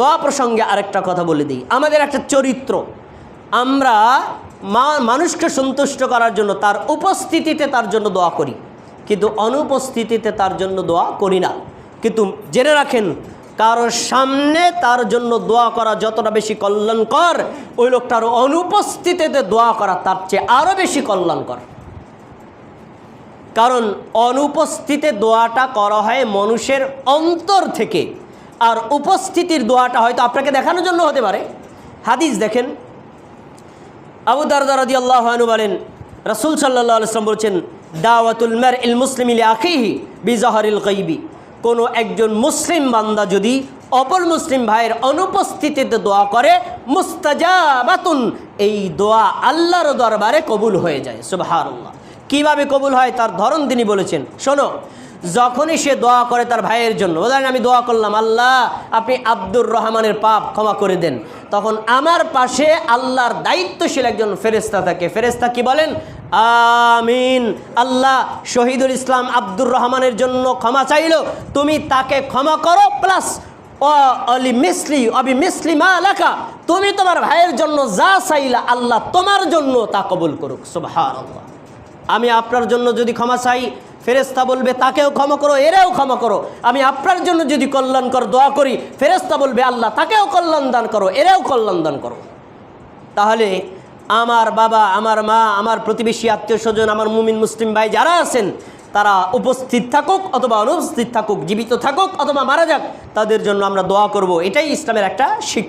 দোয়া প্রসঙ্গে আরেকটা কথা বলে দিই। আমাদের একটা চরিত্র। আমরা মানুষকে সন্তুষ্ট করার জন্য তার উপস্থিতিতে তার জন্য দোয়া করি। কিন্তু অনুপস্থিতিতে তার জন্য দোয়া করি না। কিন্তু জেনে রাখেন কারোর সামনে তার জন্য দোয়া করা যতটা বেশি কল্যাণকর, ওই লোকটার অনুপস্থিতিতে দোয়া করা তার চেয়ে আরও বেশি কল্যাণকর। কারণ অনুপস্থিতে দোয়াটা করা হয় মানুষের অন্তর থেকে। আর উপস্থিতির দোয়াটা হয়তো আপনাকে দেখানোর জন্য হতে পারে। হাদিস দেখেন। আবু দারদারদি আল্লাহ বলেন, রসুল সাল্লাহ আলসালাম বলছেন, দাওয়াতুল মের ইল মুসলিম ইলে আখিহি বিজাহরিল কৈবি কোনো একজন মুসলিম বান্দা যদি অপর মুসলিম ভাইয়ের অনুপস্থিতিতে দোয়া করে, মুস্তাজাবাতুন, এই দোয়া আল্লাহর দরবারে কবুল হয়ে যায়। সুবহানাল্লাহ। কীভাবে কবুল হয়? তার ধরন তিনি বলেছেন, শোনো যখনই সে দোয়া করে তার ভাইয়ের জন্য, উদাহরণ, আমি দোয়া করলাম, আল্লাহ, আপনি আব্দুর রহমানের পাপ ক্ষমা করে দেন। তখন আমার পাশে আল্লাহর দায়িত্বশীল একজন ফেরেস্তা থাকে। ফেরেস্তা কি বলেন? আমিন। আল্লাহ শহীদুল ইসলাম আব্দুর রহমানের জন্য ক্ষমা চাইল। তুমি তাকে ক্ষমা করো, প্লাস অলি মিসলি, অবি মিসলি মা লেখা তুমি তোমার ভাইয়ের জন্য যা চাইলা, আল্লাহ তোমার জন্য তা কবুল করুক। সুবহানাল্লাহ। আমি আপনার জন্য যদি ক্ষমা চাই ফেরেস্তা বলবে, তাকেও ক্ষমা করো, এরাও ক্ষমা করো। আমি আপনার জন্য যদি কল্যাণকর দোয়া করি ফেরেস্তা বলবে, আল্লাহ, তাকেও কল্যাণ দান করো, এরাও কল্যাণ দান করো। তাহলে আমার বাবা, আমার মা, আমার প্রতিবেশী আত্মীয় স্বজন আমার মুমিন মুসলিম ভাই যারা আছেন, তারা উপস্থিত থাকুক অথবা অনুপস্থিত থাকুক, জীবিত থাকুক অথবা মারা যাক, তাদের জন্য আমরা দোয়া করব। এটাই ইসলামের একটা শিক্ষা।